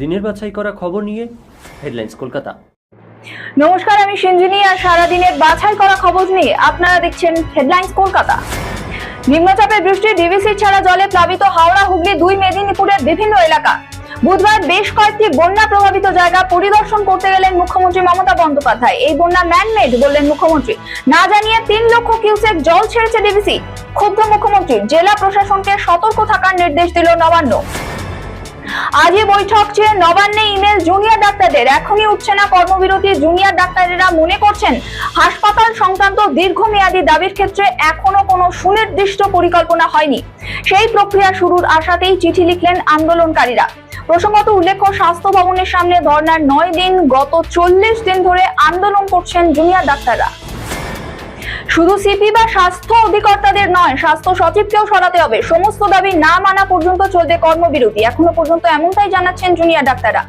দিনের বাছাই করা খবর নিয়ে হেডলাইন্স কলকাতা। নমস্কার, আমি সঞ্জিনী আর সারাদিনের বাছাই করা খবর নিয়ে আপনারা দেখছেন হেডলাইন্স কলকাতা। নিম্নচাপের বৃষ্টি ডিভিসি ছাড়া জলে প্লাবিত হাওড়া, হুগলি, দুই মেদিনীপুরের বিভিন্ন এলাকা। বুধবার বেশ কয়েকটি বন্যা প্রভাবিত জায়গা পরিদর্শন করতে গেলেন মুখ্যমন্ত্রী মমতা বন্দ্যোপাধ্যায়। এই বন্যা ম্যানমেড বললেন মুখ্যমন্ত্রী। না জানিয়ে তিন লক্ষ কিউসেক জল ছেড়েছে ডিভিসি। ক্ষুব্ধ মুখ্যমন্ত্রী, জেলা প্রশাসনকে সতর্ক থাকার নির্দেশ দিল নবান্ন। আজই বৈঠক চেয়ে নবান্নে ইমেল জুনিয়র ডাক্তারদের, এখনই উঠছে না কর্মবিরতি। জুনিয়র ডাক্তারেরা মনে করছেন, হাসপাতাল সংক্রান্ত দীর্ঘমেয়াদী দাবির ক্ষেত্রে এখনও কোনো সুনির্দিষ্ট পরিকল্পনা হয়নি। সেই প্রক্রিয়া শুরুর আশাতেই চিঠি লিখলেন আন্দোলনকারীরা। প্রসঙ্গত উল্লেখ্য, স্বাস্থ্য ভবনের সামনে ধর্নার নয় দিন, গত চল্লিশ দিন ধরে আন্দোলন করছেন জুনিয়র ডাক্তাররা। শুধু সিপি বা স্বাস্থ্য অধিকর্তাদের নয়, স্বাস্থ্য সচিবকেও সরাতে হবে। সমস্ত দাবি না মানা পর্যন্ত চলবে কর্মবিরতি। এখনও পর্যন্ত এমনটাই জানাচ্ছেন জুনিয়র ডাক্তাররা।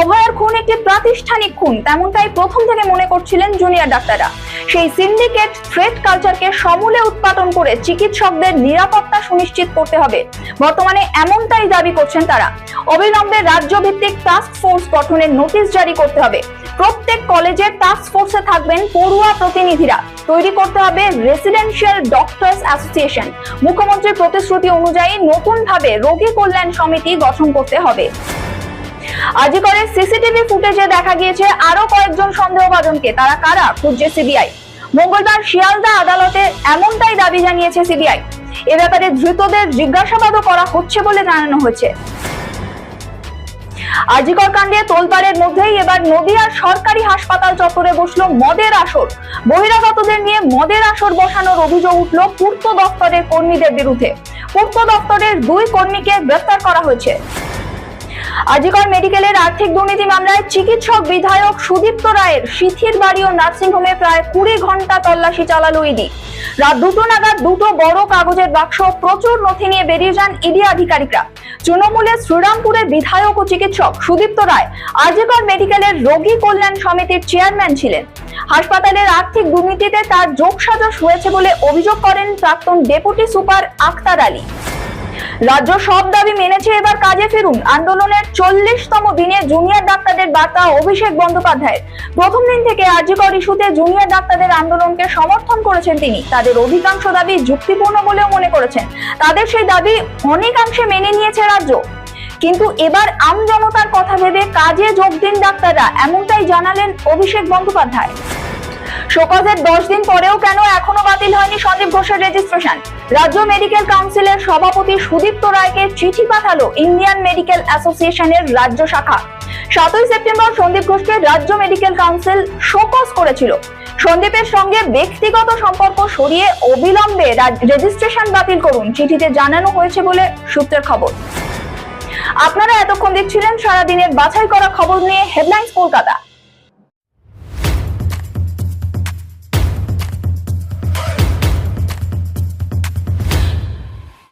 অভয়ার খুন একটি প্রাতিষ্ঠানিক খুন, তেমনটাই প্রথম থেকে মনে করছিলেন জুনিয়র ডাক্তাররা। সেই সিন্ডিকেট থ্রেট কালচারকে সমূলে উৎপাদন করে চিকিৎসকদের নিরাপত্তা সুনিশ্চিত করতে হবে। বর্তমানে এমনটাই দাবি করছেন তারা। অবিলম্বে রাজ্যভিত্তিক টাস্ক ফোর্স গঠনের নোটিশ জারি করতে হবে। প্রত্যেক কলেজের টাস্ক ফোর্সে থাকবেন পড়ুয়া প্রতিনিধিরা। তৈরি করতে হবে রেসিডেন্সিয়াল ডক্টরস অ্যাসোসিয়েশন মুখ্যমন্ত্রীর প্রতিশ্রুতি অনুযায়ী নতুন ভাবে রোগী কল্যাণ সমিতি গঠন করতে হবে। আজিকরে সিসিটিভি ফুটেজে দেখা গিয়েছে আরও কয়েকজন সন্দেহভাজনকে। তারা কারা? খুঁজছে সিবিআই। মঙ্গলবার শিয়ালদা আদালতে এমনটাই দাবি জানিয়েছে সিবিআই। এ ব্যাপারে ধৃতদের জিজ্ঞাসাবাদও করা হচ্ছে বলে জানানো হয়েছে। আজিকর কাণ্ডে তোলপাড়ের মধ্যেই এবার নদিয়ার সরকারি হাসপাতাল চত্বরে বসল মদের আসর। বহিরাগতদের নিয়ে মদের আসর বসানোর অভিযোগ উঠল পূর্ত দপ্তরের কর্মীদের বিরুদ্ধে। পূর্ত দপ্তরের দুই কর্মীকে গ্রেফতার করা হয়েছে। আজিকর মেডিকেলের আর্থিক দুর্নীতি মামলায় চিকিৎসক বিধায়ক সুদীপ্ত রায়ের শিথির বাড়ি ও নার্সিংহোমে প্রায় কুড়ি ঘণ্টা তল্লাশি চালালো ইডি। রাত দুটো নাগাদ দুটো বড় কাগজের বাক্স প্রচুর নথি নিয়ে বেরিয়ে যান ইডি আধিকারিকরা। তৃণমূলের শ্রীরামপুরের বিধায়ক ও চিকিৎসক সুদীপ্ত রায় আজিকর মেডিকেলের রোগী কল্যাণ সমিতির চেয়ারম্যান ছিলেন। হাসপাতালের আর্থিক দুর্নীতিতে তার যোগসাজশ হয়েছে বলে অভিযোগ করেন প্রাক্তন ডেপুটি সুপার আক্তার আলী। রাজ্য সব দাবি মেনেছে, এবার কাজে ফিরুন। আন্দোলনের চল্লিশতম দিনে জুনিয়র ডাক্তারদের বার্তা অভিষেক বন্দ্যোপাধ্যায়ের। প্রথম দিন থেকে আর্যকর ইস্যুতে জুনিয়র ডাক্তারদের আন্দোলনকে সমর্থন করেছেন তিনি। তাদের অধিকাংশ দাবি যুক্তিপূর্ণ বলেও মনে করেছেন। তাদের সেই দাবি অনেকাংশে মেনে নিয়েছে রাজ্য। কিন্তু এবার আম জনতার কথা ভেবে কাজে যোগ দিন ডাক্তাররা, এমনটাই জানালেন অভিষেক বন্দ্যোপাধ্যায়। শোকজের দশ দিন পরেও কেন এখনও বাতিল হয়নি সন্দীপ ঘোষের রেজিস্ট্রেশন রাজ্য মেডিকেল কাউন্সিলের সভাপতি সুদীপ্ত রায়কে চিঠি পাঠালো ইন্ডিয়ান মেডিকেল অ্যাসোসিয়েশনের রাজ্য শাখা। সাতই সেপ্টেম্বর সন্দীপ ঘোষকে রাজ্য মেডিকেল কাউন্সিল শোকজ করেছিল। সন্দীপের সঙ্গে ব্যক্তিগত সম্পর্ক সরিয়ে অবিলম্বে রেজিস্ট্রেশন বাতিল করুন, চিঠিতে জানানো হয়েছে বলে সূত্রের খবর। আপনারা এতক্ষণ দেখছিলেন সারাদিনের বাছাই করা খবর নিয়ে হেডলাইন্স কলকাতা।